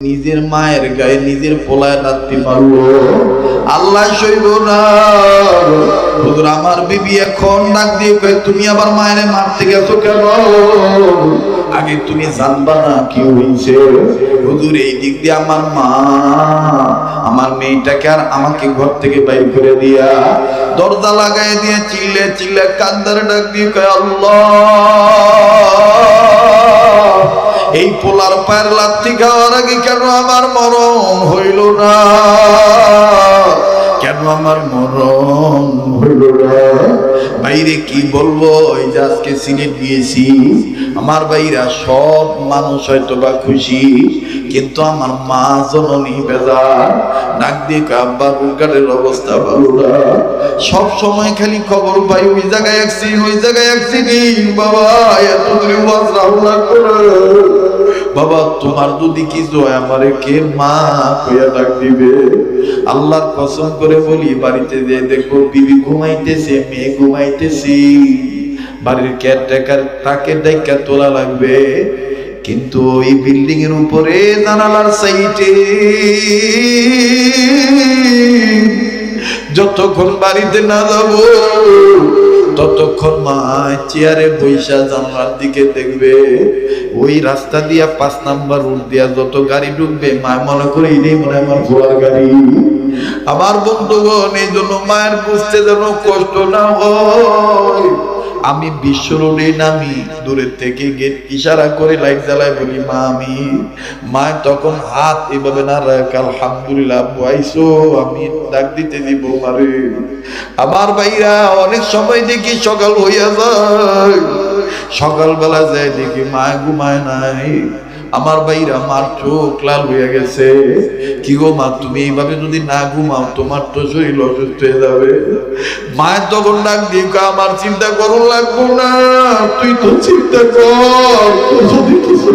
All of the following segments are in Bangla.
নিজের মায়ের গায়ে নিজের পোলায় রাত্রি পারব আল্লাহ সইব না। আমার বিবি এখন ডাক দিয়ে তুমি আবার মায়ের মারতে গেছো কেন? আগে তুমি জানবা না কি হয়েছে হুজুর, এই দিক দিয়ে আমার মা, আমার মেয়েটাকে আর আমাকে ঘর থেকে বাইর করে দিয়া দরজা লাগাই দিয়ে চিল্লে চিল্লে কান্দার ডাক দিয়ে আল্লাহ এই পোলার পায়ের লাথি খাওয়ার আগে কেন আমার মরণ হইল না? কেন আমার মরণ হইল না? বাইরে কি বলব? এই যে আজকে সিনেট দিয়েছি। আমার বাইরা সব মানুষ হয়তো বা খুশি, কিন্তু আমার মা জননী বেজার। নাক দিয়ে আব্বার উল্কাটের অবস্থা ভালো না। সব সময় খালি খবর পাই, ওই জায়গায় অ্যাক্সিডেন্ট ওই জায়গায় অ্যাক্সিডেন্ট বাবা, এত দূরে ওয়াজ রাহুলা করে বাবা, তোমার যদি হয়, আমারে কে মা কইয়া ডাক দিবে? আল্লাহর কসম করে বলি, বাড়িতে যে দেখো বিবি ঘুমাইতেছে, মেয়ে ঘুমাইতেছি, বাড়ির কেয়ারটেকার তাকে দেখা তোলা লাগবে। কিন্তু ওই বিল্ডিং এর উপরে জানালার সাইটে যতক্ষণ বাড়িতে না যাব ততক্ষণ মা চেয়ারে বৈশা জানলার দিকে দেখবে, ওই রাস্তা দিয়া পাঁচ নাম্বার রুট দিয়া যত গাড়ি ঢুকবে, মা মনে করে এই মনে আমার ঘোড়ার গাড়ি। আমার বন্ধুগণ, এই জন্য মায়ের বুঝতে যেন কষ্ট না হয়। আমি বিশ্বরণে নামি, দূরের থেকে গেট ইশারা করে লাইট জ্বালায় বলি, মা, আমি মা তখন হাত এভাবে না রাখ আলহামদুলিল্লাহ বয়সো আমি ডাক দিতে দিব মারে। আমার ভাইরা অনেক সময় দেখি সকাল হইয়া যায়, সকালবেলা যায় দেখি মা ঘুমায় নাই। আমার ভাইরা মার চোখ লাল হয়ে গেছে। কি গো মা তুমি এইভাবে যদি না ঘুমাও তোমার তো শরীর অসুস্থ হয়ে যাবে। মায়ের তখন ডাক দিয়ে কয়, আমার চিন্তা করুন লাগবো না তুই তো চিন্তা কর যদি কিছু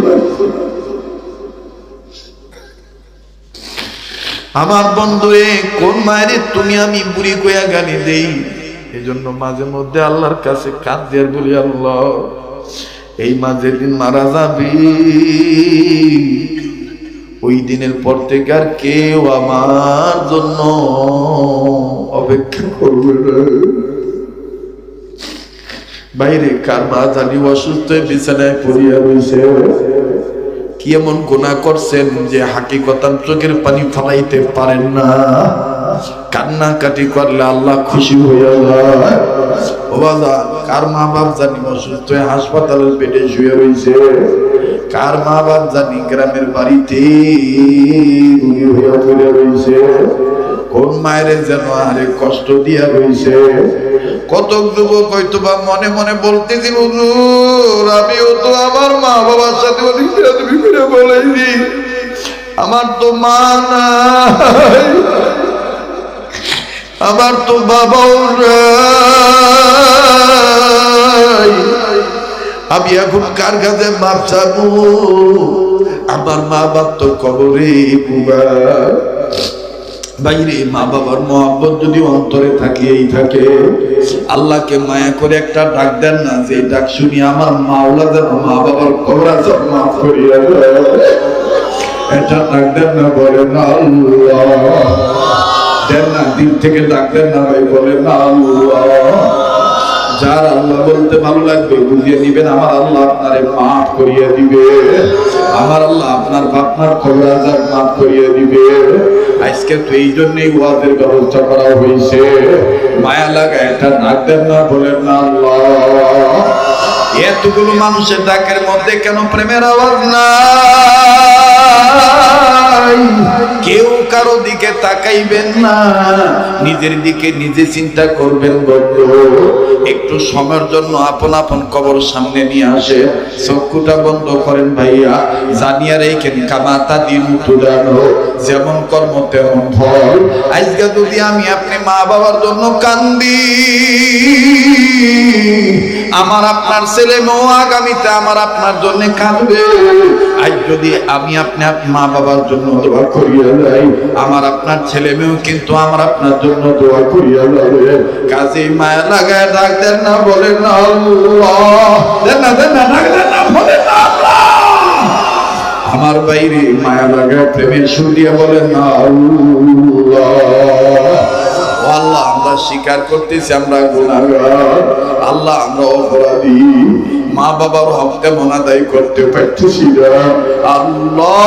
আমার বন্ধুরে কোন মায়ের তুমি আমি বুড়ি কইয়া গালি দেই? এই জন্য মাঝে মধ্যে আল্লাহর কাছে কাঁদ দিয়ে বলি আল্লাহ এই মা যেদিন মারা যাবি, ওই দিনের পর থেকে আর কেউ আমার জন্য অপেক্ষা করবে না। বাইরে কার মা জানি অসুস্থ বিছানায় পড়িয়া রয়েছে। কি এমন গুণা করছেন যে হাকিকতান চোখের পানি ফলাইতে পারেন না? কান্নাকাটি করলে আল্লাহ খুশি হইয়া যায়। হাসপাতালের শুয়ে রয়েছে কার মা বাপ জানি গ্রামের বাড়িতে রয়েছে কোন মায়ের যেন আরে কষ্ট দিয়া রয়েছে কত যুবক হয়তো বা মনে মনে বলতেছি, হুজুর, আমিও তো আমার মা বাবার সাথে বলেছি। আমার তো মা নাই। আমার তো বাবাও আমি এখন কার কাছে মাপ চাবো? আমার মা বাপ তো কবরে বাইরে মা বাবার মহাব্বত যদি অন্তরে থাকিয়েই থাকে, আল্লাহকে মায়া করে একটা ডাক দেন না, যে ডাক শুনি আমার মাওলা যেন মা বাবার কবরা সব মাফ করিয়া। এটা ডাক দেন না, বলেন আল্লাহ। দেন না, দিন থেকে ডাক দেন না ভাই, বলেন আল্লাহ। যার আল্লাহ বলতে ভালো লাগবে, বুঝিয়ে দিবেন আমার আল্লাহ আপনারে মাফ করিয়ে দিবে। আমার আল্লাহ আপনার আপনার খবর আজাব মাফ করিয়ে দিবে। আজকে তো এই জন্যই ওয়াদের ব্যবস্থা করা হয়েছে মায়া লাগা এটা ডাক দেন না, বলেন না, আল্লাহ। এতগুলো মানুষের ডাকের মধ্যে কেন প্রেমের আওয়াজ নাই। কেউ কারও দিকে তাকাইবেন না। নিজের দিকে নিজে চিন্তা করবেন একটু সময়ের জন্য আপন আপন কবর সামনে নিয়ে আসে। চক্ষুটা বন্ধ করেন ভাইয়া, জানিয়া রেখেন, কামাতা দিন তুলানো, যেমন কর্ম তেমন ফল। আজকে যদি আমি আপনি মা বাবার জন্য কান্দি, আমার আপনার ছেলে মেয়েও আগামীতে আমার আপনার জন্য কাঁদবে। আজ যদি আমি আপনি মা বাবার জন্য দোয়া করিয়া যাই আমার আপনার ছেলে মেয়েও কিন্তু আমার আপনার জন্য দোয়া করিয়া কাজে মায়া লাগায় ডাক দেন না না দেন না দেন না ডাক দেন না না আমার বাইরে মায়া লাগায় প্রেমের সুর দিয়ে বলেন না আল্লাহ। আল্লাহ, আমরা স্বীকার করতেছি আমরা গুণাগার আল্লাহ, আমরা অপরাধী। মা বাবার হক তেমন আদায় করতে পারতেছি না। আল্লাহ!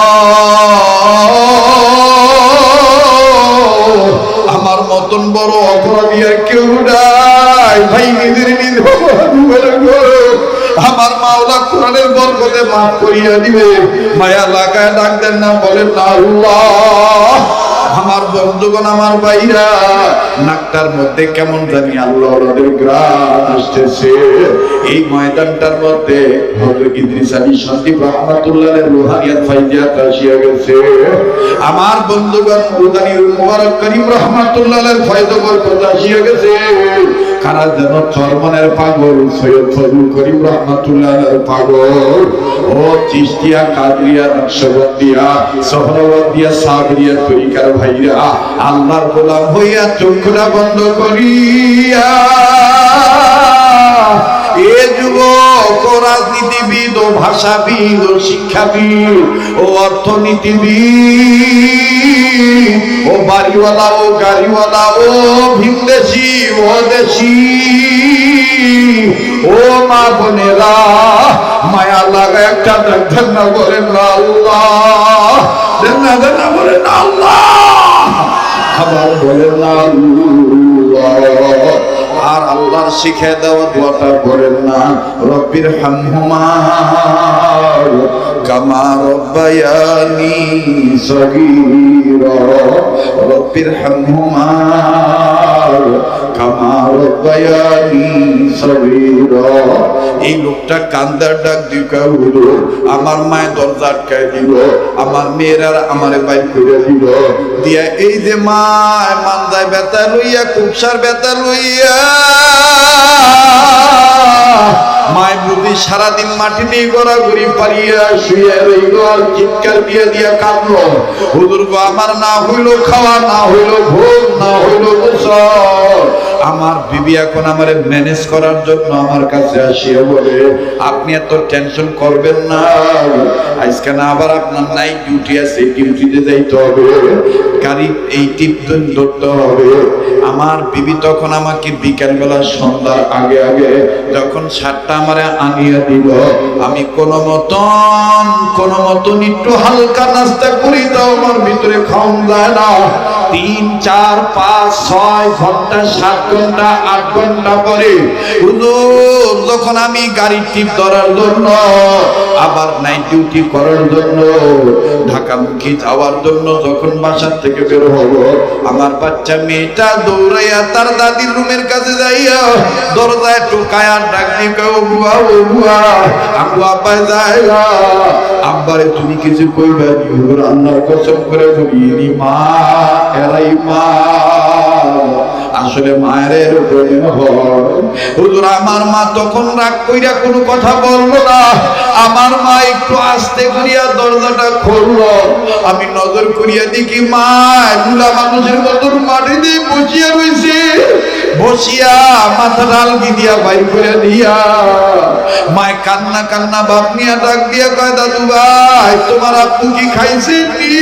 আমার মতন বড় অপরাধী আর কেউ নাই। ভাই, নিজের নিজ আমার মাওলা কোরআনের বরকতে মাফ করিয়া দিবে। মায়া লাগায় ডাক দেন না, বলেন না আল্লাহ। আমার বন্ধুগণ, আমার ভাইরা নাকটার মধ্যে কেমন জানি আল্লাহ গ্রাম আসতেছে। এই ময়দানটার মধ্যে হযরত ইদ্রিস আলী সন্দীপ রহমাতুল্লাহের রুহানিয়াত ফাইজিয়াত আসিয়া গেছে। আমার বন্ধুগণ উদানির মুবারক করিম রহমাতুল্লাহের ফয়দ বরকত আসিয়া গেছে। কারা যেন চরমনের পাগল, সৈয়দ ফজল করিম রহমাতুল্লাহের পাগল। ও চিস্তিয়া, কাদরিয়া, নকশবন্দিয়া, সোহরবন্দিয়া সাবরিয়া তরিকার ভাইরা, আল্লাহর গোলাম হইয়া চোখটা বন্ধ করিয়া এ যুবক রাজনীতিবিদ ও ভাষাবিদ ও শিক্ষাবিদ ও অর্থনীতিবিদ ও বাড়িওয়ালা ও গাড়িওয়ালা ও ভিনদেশি ও দেশি ও মা বোনেরা, মায়া লাগা একটা দেখেন না বলেন আল্লাহ, দেন না বলেন আল্লাহ। আবার বলেন না আর আল্লাহর শিখে দেওয়া দোয়াটা করেন না, রব্বির হামহুমা, কামা রব্বায়ানি সগীর। রব্বির হামহুমা এই লোকটা কান্দার ডাক দিকা হলো, আমার মায়ের দরজা আটকায় দিল, আমার মেয়েরা করে দিল। দিয়া এই যে মা, মান্দায় বেতা লইয়া, কুপসার বেতা লইয়া মায় বুদ্ধি সারাদিন মাটি নিয়ে গড়াগড়ি পারিয়া শুয়ে রইল, আর চিৎকার দিয়ে দিয়া কাঁদলো। হুজুর গো, আমার না হইল খাওয়া, না হইল ভোগ না হইল গোসল। আমার বিবি এখন আমার ম্যানেজ করার জন্য আমার কাছে আসিয়া বলে, আপনি এত টেনশন করবেন না। আজকে না আবার আপনার নাই ডিউটি আছে ডিউটিতে যাইতে হবে। গাড়ি, এই টিপ ধরতে হবে। আমার বিবি তখন আমাকে বিকালবেলা, সন্ধ্যার আগে আগে যখন সাতটা আমারে আনিয়া দিল, আমি কোন মতন কোন মতন একটু হালকা নাস্তা করি তাও আমার ভিতরে খাওন যায় না। তিন, চার, পাঁচ, ছয় ঘণ্টা, সাত ঘণ্টা, আট ঘণ্টা পরে যখন আমি গাড়ি টিপ ধরার জন্য, আবার নাইট ডিউটি করার জন্য, ঢাকামুখী যাওয়ার জন্য, যখন বাসার থেকে বের হব। আমার বাচ্চা মেয়েটা দৌড়াইয়া তার দাদির রুমের কাছে যাইয়া দরজায় টোকায় আর ডাক দিয়ে কয়, ও বুয়া ও বুয়া আবু আব্বাই যায় আব্বারে তুমি কিছু কইবা রান্নার কসম করে ধরিয়ে মা এরাই মা। আসলে মায়ের হয় হুজুর, আমার মা তখন রাগ কইরা কোনো কথা বলল না। আমার মা একটু আস্তে করিয়া দরজাটা খুললো। আমি নজর করিয়া দেখি মা এগুলা মানুষের মতন মাটি দিয়ে বসিয়া রয়েছে বসিয়া মাথা ডাল দিয়া বাইর করে দিয়া। মায় কান্না কান্না বাপ নিয়া ডাক দিয়া কয়, দাদু ভাই, তোমার আপু কি খাইছে? নি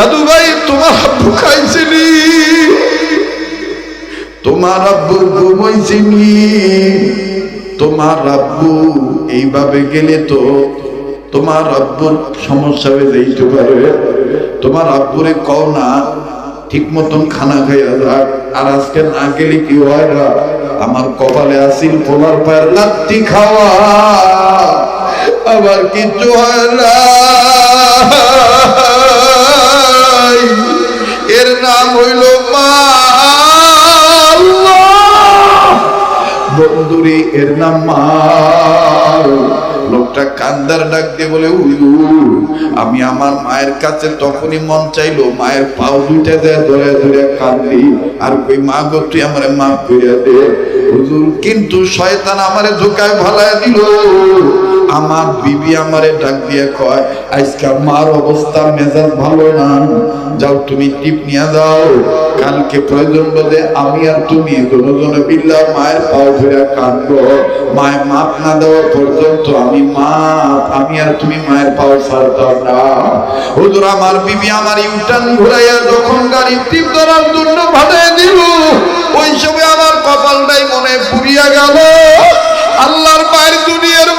দাদু ভাই, তোমার আব্বু খাইছিলি তোমার আব্বু ঘুমাইছিনি। তোমার আব্বু এইভাবে গেলে তো তোমার আব্বুর সমস্যা হয়ে যাইতে পারে। তোমার আব্বুরে কও না, ঠিক মতন খানা খাইয়া যাক। আর আজকে না গেলে কি হয় না? আমার কপালে আসিল পোলার পায়ের লাত্তি খাওয়া। আবার কিছু হয় না। নাম হইল মা। বন্ধুরে, এর নাম মা লোকটা কান্দার ডাক দিয়ে বলে আমি আমার মায়ের কাছে তখনই মন চাইলো, মায়ের পাও দুইটা দেয় ধরে ধরে কান্দি। আর কই, মা গো, তুই আমারে মাফ করিয়া দে। কিন্তু শয়তান আমারে ধোকায় ভালায় দিল। আমার বিবি আমারে ডাক দিয়ে কয়, আজকে মার অবস্থা মেজাজ ভালো না। যাও তুমি টিপ নিয়ে যাও। কালকে প্রয়োজন বলে আমি আর তুমি দুজনে বিল্লা মায়ের পাও ধরে কাঁদবো। মায়ের মাপ না দেওয়া পর্যন্ত আমি মা আমি আর তুমি মায়ের পাও ছাড়তাম না। হুজুর, আমার বিবি আমার ইউটান ঘুরাইয়া যখন গাড়ি টিপ ধরার জন্য ভাটায় দিল, ওই সময় আমার কপালটাই মনে পুড়িয়া গেল। আল্লাহর মায়ের দুনিয়ার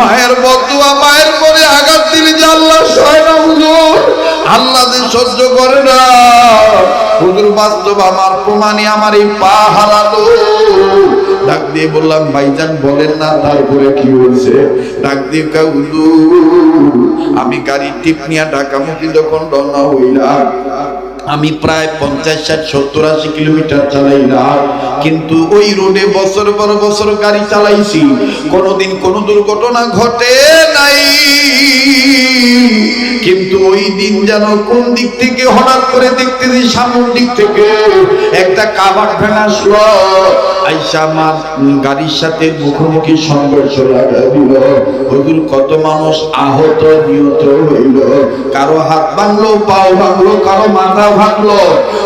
মায়ের বদুয়া, মায়ের পরে আঘাত দিলে যে আল্লাহ সয় না, হুজুর? আল্লাহ যে সহ্য করে না। হুজুর, বাস্তব আমার প্রমাণে আমার এই পা হারালো ডাক দিয়ে বললাম, ভাইজান বলেন না, তারপরে কি হয়েছে? ডাক দিয়ে হুজুর, আমি গাড়ি টিপ নিয়ে ঢাকামুখী যখন রওনা হইলাম। আমি প্রায় পঞ্চাশ, ষাট, সত্তর, আশি কিলোমিটার চালাই না কিন্তু ওই রোডে বছর পর বছর গাড়ি চালাইছি। কোনোদিন কোনো দুর্ঘটনা ঘটে নাই। কিন্তু ওই দিন যেন কোন দিক থেকে হঠাৎ করে দেখতেছি সামনের দিক থেকে একটা কাবার ভেঙা আসলো। আইসা আমার গাড়ির সাথে মুখোমুখি সংঘর্ষ লাগা দিল হুজুর, কত মানুষ আহত, নিহত হইল। কারও হাত ভাঙলো, পাও ভাঙলো, কারও মাথা ভাঙলো।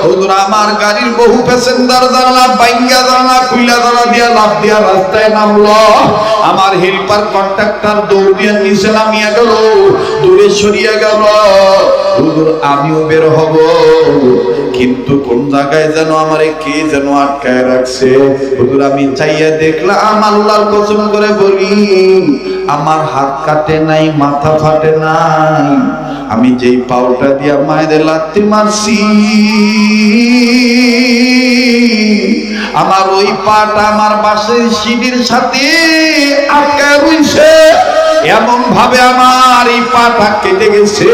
হুজুর, আমার গাড়ির বহু প্যাসেঞ্জার জানলা বাইঙ্গা জানলা কুইলা জানলা দিয়া লাভ দিয়া রাস্তায় নামলো। আমার হেল্পার কন্ট্রাক্টর দৌড়িয়া নিচে নামিয়া গেল, দূরে সরিয়া গেল। আমিও বের হব। কিন্তু কোন জায়গায় যেন আমারে কে যেন আটকায় রাখছে? আমি চাইয়া দেখলাম আল্লাহর কসম করে বলি আমার হাত কাটে নাই, মাথা ফাটে নাই। আমি যেই পাউটা দিয়া মায়ের লাত্তি মারছি, আমার ওই পাটা আমার বাসের সিঁড়ির সাথে আটকায় রইছে। এমন ভাবে আমার এই পাটা কেটে গেছে।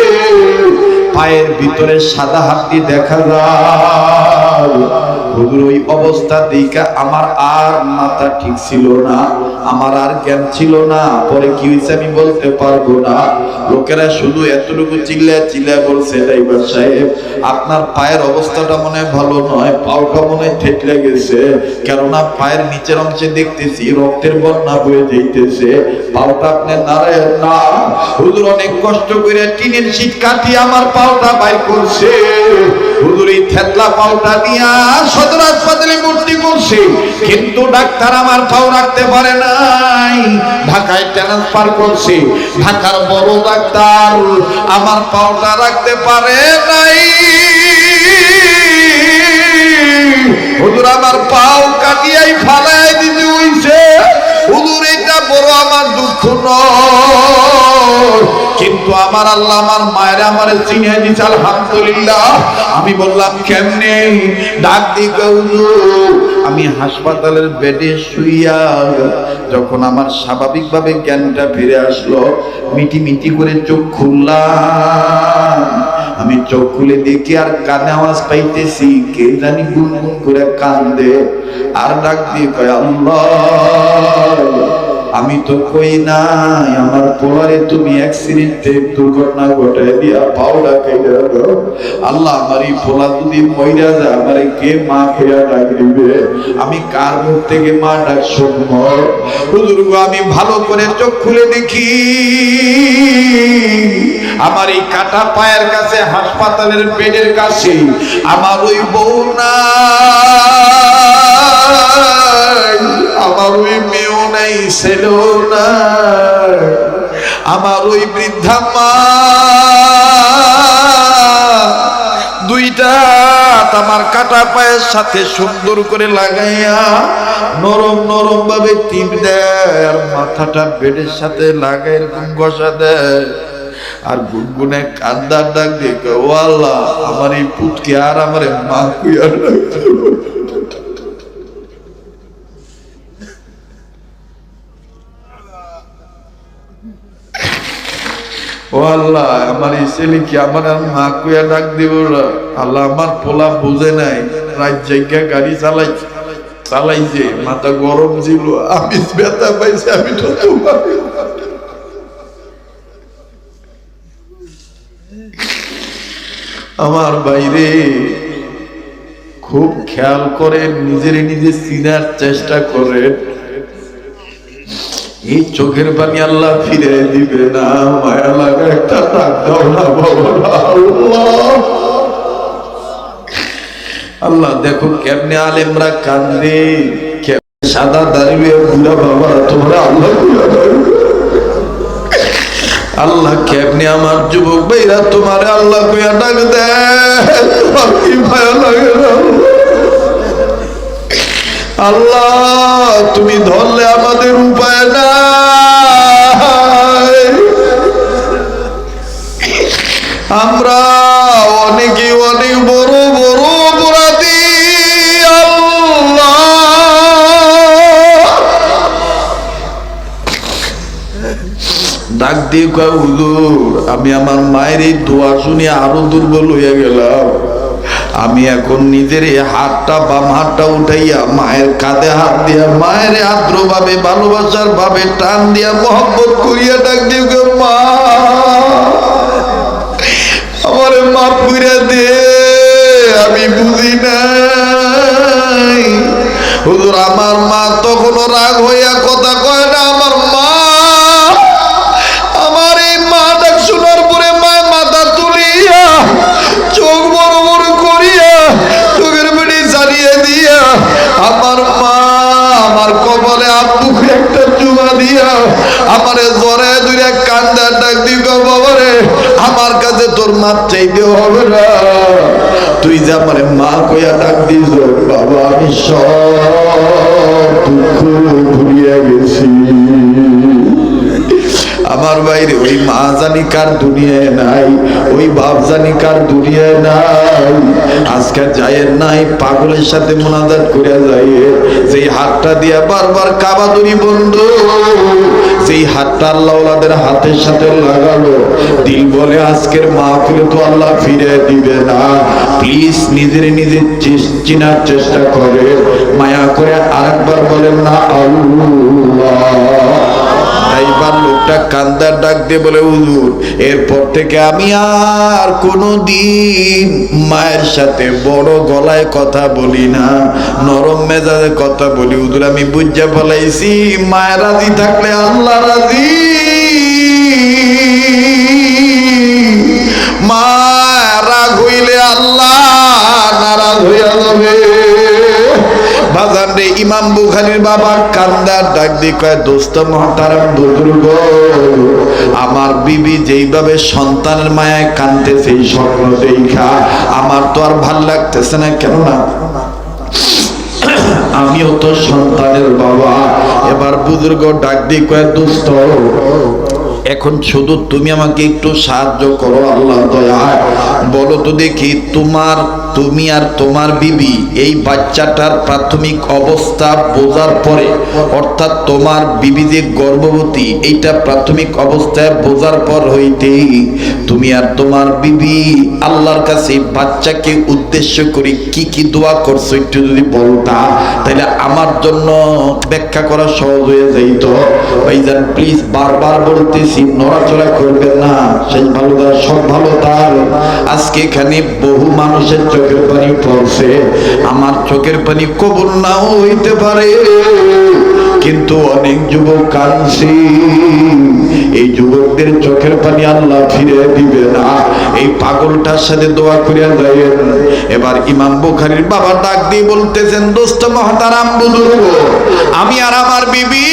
পায়ের ভিতরে সাদা হাতি দেখা যায় হুজুর, ওই অবস্থা দেখা আমার আর মাথা ঠিক ছিল না, আমার আর জ্ঞান ছিল না। পরে কি হয়েছে আমি বলতে পারব না। লোকেরা শুধু এতটুকু চিল্লায় চিল্লায় বলছে ড্রাইভার সাহেব, আপনার পায়ের অবস্থাটা মনে ভালো নয়, পাওটা মনে ঠেকলে গেছে। কেননা পায়ের নিচের অংশে দেখতেছি রক্তের বন্যা বয়ে যাইতেছে। পাওটা আপনি নারায়ণ না। হুজুর অনেক কষ্ট করে টিনের শীত কাটিয়ে আমার পাওটা বাইর করছে। হুজুর থেতলা পাওটা দিয়া সদর হাসপাতালে ভর্তি করছে। কিন্তু ডাক্তার আমার পাও রাখতে পারে নাই। ঢাকায় ট্রান্সফার করছে। ঢাকার বড় ডাক্তার আমার পাওটা রাখতে পারে নাই। হুজুর আমার পাও কাটিয়াই ফালাই দিতে হইছে। হুজুর, এটা বড় আমার দুঃখ নয়। কিন্তু আমার আল্লাহ আমার মায়ের আমার চিনে দিছে, আলহামদুলিল্লাহ। আমি বললাম, কেমনে? ডাক হুজুর, আমি হাসপাতালের বেডে শুইয়া যখন আমার স্বাভাবিকভাবে জ্ঞানটা ফিরে আসলো, মিটি মিটি করে চোখ খুললাম। আমি চোখ খুলে দেখি আর কানে আওয়াজ পাইতেছি, কে জানি গুনগুন করে কান্দে। আর ডাক দিয়ে কয়, আল্লাহ আমি তো কই নাই, আমার পোলারে তুমি অ্যাক্সিডেন্টে দুর্ঘটনা ঘটায় দিয়া পাওড়া কেটে আল্লাহ আমার এই পোলা যদি মইরা যায়, আমারে কে মা খেয়া ডাক দিবে? আমি কার মুখ থেকে মা ডাক শুনব? আমি ভালো করে চোখ খুলে দেখি। আমার এই কাটা পায়ের কাছে, হাসপাতালের বেডের কাছে, আমার ওই বউ নাই। আমার ওই মেয়েও নাই, ছেলেও নাই। আমার ওই বৃদ্ধা মা দুইটা আমার কাটা পায়ের সাথে সুন্দর করে লাগাইয়া নরম নরম ভাবে টিপ দেয় আর মাথাটা বেডের সাথে লাগাই এরকম ঘষা দেয়। আর গুনগুনে কান্দার ডাক দিয়ে আল্লাহ, আমার এই পুতকে আর আমার মা কুইয়া ডাকছে ও আল্লাহ, আমার এই ছেলে কি আমার আর মা কুয়া ডাক দিব আল্লাহ, আমার পোলা বুঝে নাই, রাত জায়গা গাড়ি চালাই চালাইছে মাথা গরম ছিল, আমি ব্যথা পাইছি, আমি আমার বাইরে খুব খেয়াল করে নিজের নিজে চিনার চেষ্টা করেন এই চোখের পানি আল্লাহ ফিরে দিবে না, মায়া লাগা একটা ডাক আল্লাহ। দেখো কেমনে আলেমরা কান্দে সাদা দাঁড়িয়ে বুড়া বাবা, তোমরা আল্লাহ আল্লাহ, কেমনে আমার যুবক ভাইরা তোমার আল্লাহ কইয়া ডাক দেয়, তোমার কি ভয় লাগে না? আল্লাহ, তুমি ধরলে আমাদের উপায় না আমরা অনেকে অনেক বড় বড় ডাক দিয়ে কয়, হুজুর, আমি আমার মায়ের এই দোয়া শুনে আরও দুর্বল হইয়া গেলাম। আমি এখন নিজের এই হাতটা বাম হাতটা উঠাইয়া মায়ের কাঁধে হাত দিয়া মায়ের আদ্র ভাবে ভালোবাসার ভাবে টান দিয়া মহব্বত করিয়া ডাক কয়, মা। আমার মাফ করে দে আমি বুঝি নাই। হুজুর আমার মা তখনও রাগ হইয়া কথা কয় না আমারে জ্বরে দুইটা কান্দা ডাক দিব বাবারে, আমার কাছে তোর মা চাইতে হবে না। তুই যে আমারে মা কইয়া ডাক দিস বাবা, আমি সব দুঃখ ভুলিয়া গেছি। আমার বাইরে, ওই মা জানি কার দুনিয়ায় নাই, ওই বাপ জানি কার দুনিয়ায় নাই। আজকে যায়ের নাই, পাগলের সাথে মোনাজাত করে যায় যেই হাতটা দিয়া বারবার কাবাদুরি বন্ধ, যেই হাতটা আল্লাহ হাতের সাথে লাগালো, দিল বলে আজকের মা খুলে তো আল্লাহ ফিরে দিবে না। প্লিজ নিজের নিজে চেস- চেনার চেষ্টা করে মায়া করে আরেকবার বলেন না আল্লাহ। এইবার লোকটা কান্দার ডাক দিয়ে বলে, হুজুর, এরপর থেকে আমি আর কোনো দিন মায়ের সাথে বড় গলায় কথা বলি না, নরম মেজাজে কথা বলি। হুজুর, আমি বুঝা ফেলাইছি, মায়ের রাজি থাকলে আল্লাহ রাজি। মা, রাগ হইলে আল্লাহ নারাজ হইয়া যাবে। বাজান রে ইমাম বুখারির বাবা কান্দার ডাক দিয়ে কয়, দোস্ত মহতারাম, বুজুর্গ, আমার বিবি যেইভাবে সন্তানের মায়ায় কান্দতে সেই স্বপ্ন দেখা, আমার তো আর ভালো লাগতেছে না কেন না আমিও তো সন্তানের বাবা। এবার বুজুর্গ ডাক দিয়ে কয়, দোস্ত, এখন শুধু তুমি আমাকে একটু সাহায্য করো আল্লাহ দয়া। বলো তো দেখি তোমার তুমি আর তোমার বিবি এই বাচ্চাটার প্রাথমিক অবস্থা বোঝার পরে, অর্থাৎ তোমার বিবি যে গর্ভবতী, এইটা প্রাথমিক অবস্থায় বোঝার পর হইতেই তুমি আর তোমার বিবি আল্লাহর কাছে বাচ্চাকে উদ্দেশ্য করে কি কি দোয়া করছ একটু যদি বলতা তাহলে আমার জন্য ব্যাখ্যা করা সহজ হয়ে যাইত। ভাইজান প্লিজ বারবার বলতেছি, নড়াচড়া করবেন না, সেই ভালো সব ভালো তার। আজকে এখানে বহু মানুষের চোখের পানি পড়ছে, আমার চোখের পানি কবুল নাও হইতে পারে। কিন্তু অনেক যুবক কাঁদছি। এই যুবকদের চোখের পানি আল্লাহ ফিরে দিবে না। এই পাগলটার সাথে দোয়া করিয়া যাইয়েন। এবার ইমাম বুখারীর বাবা ডাক দিয়ে বলতেছেন, দোস্ত মহতারাম বুজুর্গ, আমি আর আমার বিবি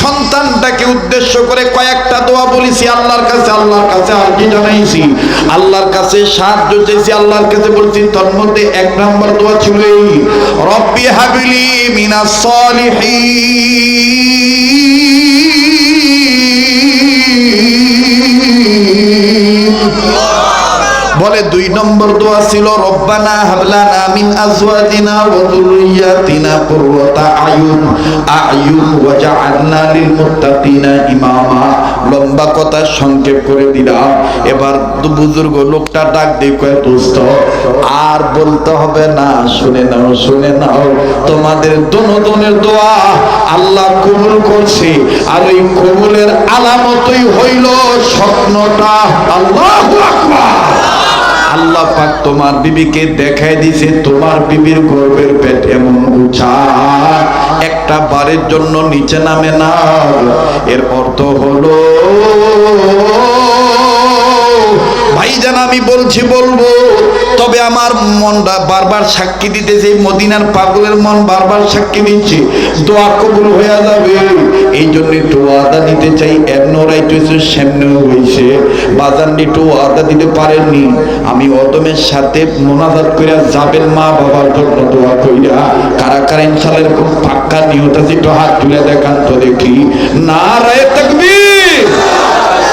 সন্তানটাকে উদ্দেশ্য করে কয়েকটা দোয়া বলেছি, আল্লাহর কাছে আল্লাহর কাছে, আর কি জানাইছি? আল্লাহর কাছে সাহায্য চেয়েছি আল্লাহর কাছে বলছি, তোর মধ্যে এক নম্বর দোয়া ছিল রব্বি হাবিলি মিনাস সলিহিন। বলে, দুই নম্বর দোয়া ছিল, রব্বানা হাবলানা মিন আজওয়াজিনা ওয়া যুররিয়াতিনা কুররাতা আয়ুন আয়ুন ওয়াজআলনা লিল মুত্তাকিনা ইমামা। লম্বা কথা সংক্ষেপ করে দিলাম। এবার বুজুর্গ লোকটা ডাক দিয়ে কয়, দোস্ত, আর বলতে হবে না, শুনে নাও শুনে নাও। তোমাদের দোনোদনের দোয়া আল্লাহ কবুল করছে, আর ওই কবুলের আলামতই হইল স্বপ্নটা। আল্লাহু আকবার। আল্লাহ পাক তোমার বিবিকে দেখাই দিছে, তোমার বিবির গর্বের পেট এমন উঁচা একটা বারের জন্য নিচে নামে না। এর অর্থ হলো ভাইজান আমি বলছি, বলব, তবে আমার মনটা বারবার সাক্ষী দিতেছে, এই মদিনার পাগলের মন বারবার সাক্ষী দিচ্ছে। দোয়া কবুল হয়ে যাবে। এই জন্য একটু ওয়াদা দিতে চাই এমন রাইতেছে সামনেও হয়েছে বাজার একটু ওয়াদা দিতে পারেননি। আমি অদমের সাথে মোনাজাত কইরা যাবেন মা বাবার জন্য দোয়া কইরা। কারা কারা ইনশাল্লাহ এরকম পাক্কা নিহত আছে, একটু হাত তুলে দেখান তো দেখি না রায় তাকবীর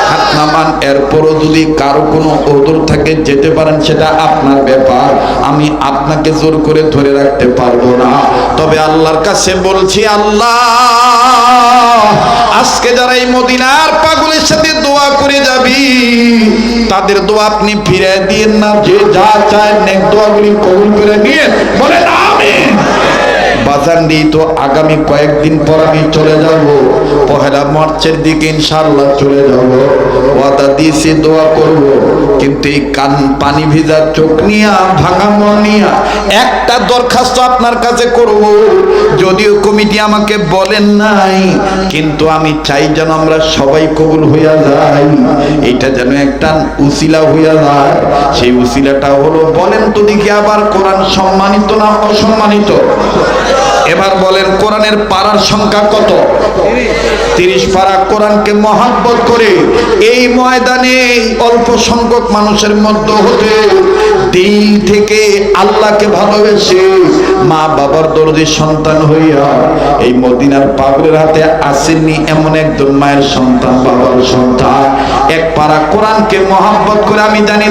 হাত নামান এরপরও যদি কারও কোনো ওদর থাকে, যেতে পারেন, সেটা আপনার ব্যাপার। আমি আপনাকে জোর করে ধরে রাখতে পারব না। তবে আল্লাহর কাছে বলছি, আল্লাহ, আজকে যারা এই মদিনার পাগলের সাথে দোয়া করে যাবি, তাদের দোয়া আপনি ফিরে দিয়েন না। যে যা চায় নেক দোয়াগুলি কবুল করে নিয়ে বলেন, আমিন। বাজার নেই তো আগামী কয়েকদিন পর আমি চলে যাব। পহেলা মার্চের দিকে ইনশাল্লাহ চলে যাব। ওয়াদা দিয়েছি, দোয়া করব। কিন্তু এই কান পানি ভিজা চোখ নিয়া, ভাঙা মন নিয়া একটা দরখাস্ত আপনার কাছে করব। যদিও কমিটি আমাকে বলেন নাই, কিন্তু আমি চাই যেন আমরা সবাই কবুল হইয়া যাই। এটা যেন একটা উসিলা হইয়া যায়। সেই উসিলাটা হলো, বলেন তো দেখি আবার কোরআন সম্মানিত না অসম্মানিত? এবার বলেন, কোরআনের পাড়ার সংখ্যা কত? তিরিশ পাড়া কোরআনকে মহাব্বত করে এই ময়দানে অল্প সংখ্যক মানুষের মধ্যে হতে দিল থেকে আল্লাহকে ভালোবেসে মা বাবার দরদি সন্তান হইয়া এই মদিনার পাগলের হাতে আসেননি এমন একজন মায়ের সন্তান, বাবার সন্তান। এক পাড়া কোরআনকে মহাব্বত করে আমি জানি